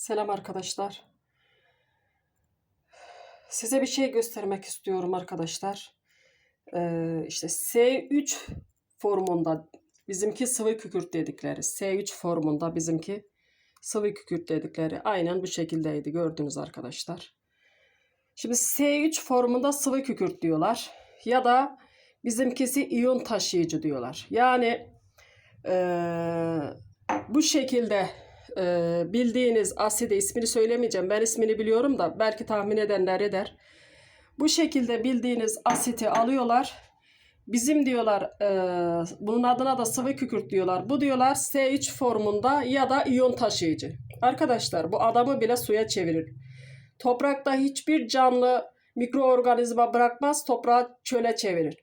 Selam arkadaşlar. Size bir şey göstermek istiyorum arkadaşlar. Ee, işte S3 formunda bizimki sıvı kükürt dedikleri. S3 formunda bizimki sıvı kükürt dedikleri. Aynen bu şekildeydi gördünüz arkadaşlar. Şimdi S3 formunda sıvı kükürt diyorlar. Ya da bizimkisi iyon taşıyıcı diyorlar. Yani eee, bu şekilde e, bildiğiniz asidi ismini söylemeyeceğim. Ben ismini biliyorum da belki tahmin edenler eder. Bu şekilde bildiğiniz asiti alıyorlar. Bizim diyorlar e, bunun adına da sıvı kükürt diyorlar. Bu diyorlar S3 formunda ya da iyon taşıyıcı. Arkadaşlar bu adamı bile suya çevirir. Toprakta hiçbir canlı mikroorganizma bırakmaz. Toprağı çöle çevirir.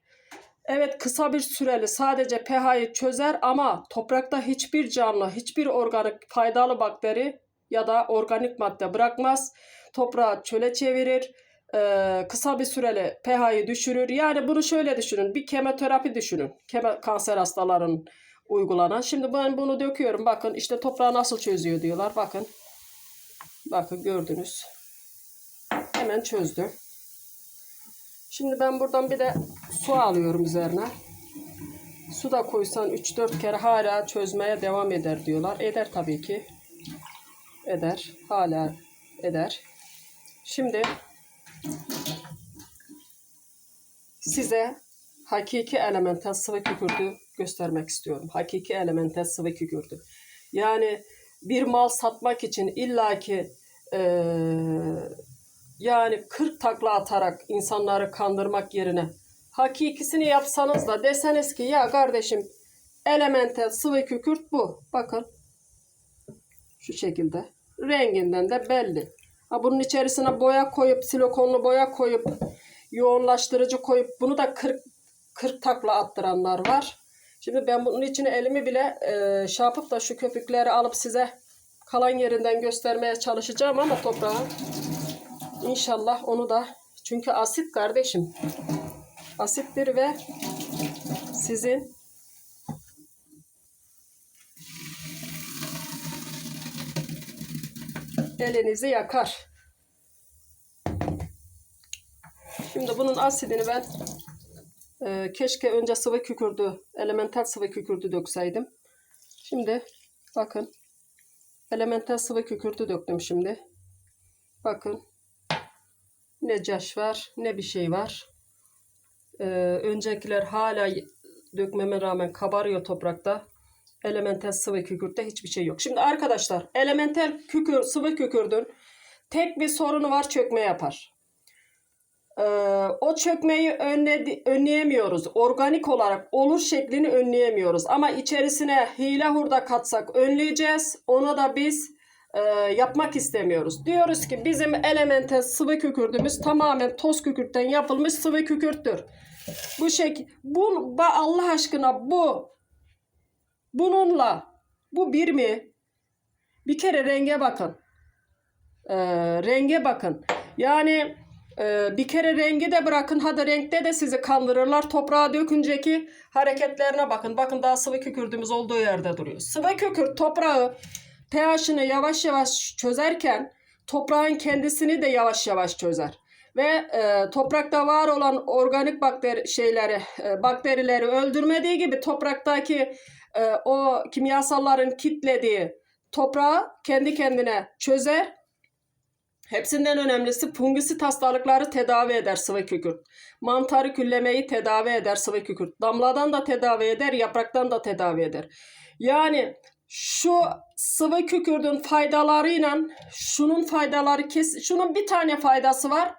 Evet kısa bir süreli sadece pH'yi çözer ama toprakta hiçbir canlı, hiçbir organik faydalı bakteri ya da organik madde bırakmaz. Toprağı çöle çevirir. Ee, kısa bir süreli pH'yi düşürür. Yani bunu şöyle düşünün. Bir kemoterapi düşünün. Kemo, kanser hastaların uygulanan. Şimdi ben bunu döküyorum. Bakın işte toprağı nasıl çözüyor diyorlar. Bakın. Bakın gördünüz. Hemen çözdü. Şimdi ben buradan bir de su alıyorum üzerine. Su da koysan 3-4 kere hala çözmeye devam eder diyorlar. Eder tabii ki. Eder. Hala eder. Şimdi size hakiki elementel sıvı kükürdü göstermek istiyorum. Hakiki elementel sıvı kükürdü. Yani bir mal satmak için illaki eee yani 40 takla atarak insanları kandırmak yerine hakikisini yapsanız da deseniz ki ya kardeşim elementel sıvı kükürt bu. Bakın şu şekilde. Renginden de belli. Ha bunun içerisine boya koyup silikonlu boya koyup yoğunlaştırıcı koyup bunu da 40 40 takla attıranlar var. Şimdi ben bunun içine elimi bile e, şey da şu köpükleri alıp size kalan yerinden göstermeye çalışacağım ama toprağın İnşallah onu da çünkü asit kardeşim. Asittir ve sizin elinizi yakar. Şimdi bunun asidini ben e, keşke önce sıvı kükürdü, elemental sıvı kükürdü dökseydim. Şimdi bakın elemental sıvı kükürdü döktüm şimdi. Bakın ne caş var ne bir şey var. Ee, öncekiler hala dökmeme rağmen kabarıyor toprakta. Elementel sıvı kükürtte hiçbir şey yok. Şimdi arkadaşlar elementel kükür, sıvı kükürdün tek bir sorunu var çökme yapar. Ee, o çökmeyi önledi, önleyemiyoruz. Organik olarak olur şeklini önleyemiyoruz. Ama içerisine hile hurda katsak önleyeceğiz. Ona da biz e, yapmak istemiyoruz. Diyoruz ki bizim elementel sıvı kükürdümüz tamamen toz kükürtten yapılmış sıvı kükürttür. Bu şek bu Allah aşkına bu bununla bu bir mi? Bir kere renge bakın. E, renge bakın. Yani e, bir kere rengi de bırakın. Hadi renkte de sizi kandırırlar. Toprağa dökünceki hareketlerine bakın. Bakın daha sıvı kükürdüğümüz olduğu yerde duruyor. Sıvı kükürt toprağı pH'ını yavaş yavaş çözerken toprağın kendisini de yavaş yavaş çözer. Ve e, toprakta var olan organik bakteri şeyleri, e, bakterileri öldürmediği gibi topraktaki e, o kimyasalların kitlediği toprağı kendi kendine çözer. Hepsinden önemlisi fungisit hastalıkları tedavi eder sıvı kükürt. Mantarı küllemeyi tedavi eder sıvı kükürt. Damladan da tedavi eder, yapraktan da tedavi eder. Yani şu sıvı kükürdün faydalarıyla şunun faydaları kes şunun bir tane faydası var.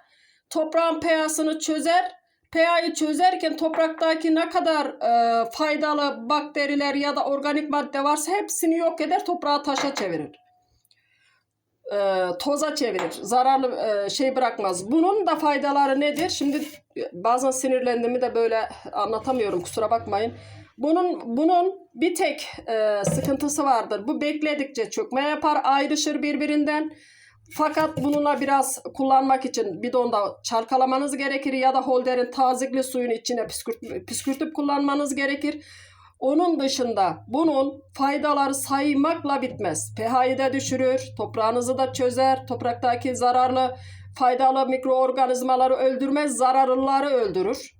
Toprağın pH'sını çözer. pH'yi çözerken topraktaki ne kadar e, faydalı bakteriler ya da organik madde varsa hepsini yok eder, toprağı taşa çevirir. E, toza çevirir. Zararlı e, şey bırakmaz. Bunun da faydaları nedir? Şimdi bazen sinirlendiğimi de böyle anlatamıyorum kusura bakmayın. Bunun bunun bir tek e, sıkıntısı vardır. Bu bekledikçe çökme yapar, ayrışır birbirinden. Fakat bununla biraz kullanmak için bidonda çalkalamanız gerekir ya da holderin tazikli suyun içine püskürt, püskürtüp kullanmanız gerekir. Onun dışında bunun faydaları saymakla bitmez. pH'yi de düşürür, toprağınızı da çözer, topraktaki zararlı faydalı mikroorganizmaları öldürmez, zararlıları öldürür.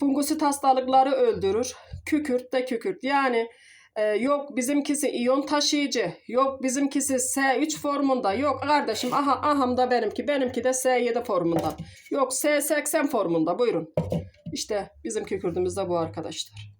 Fungusit hastalıkları öldürür. Kükürt de kükürt. Yani e, yok bizimkisi iyon taşıyıcı, yok bizimkisi S3 formunda, yok kardeşim aha aham da benimki, benimki de S7 formunda, yok S80 formunda buyurun. İşte bizim kükürdümüz de bu arkadaşlar.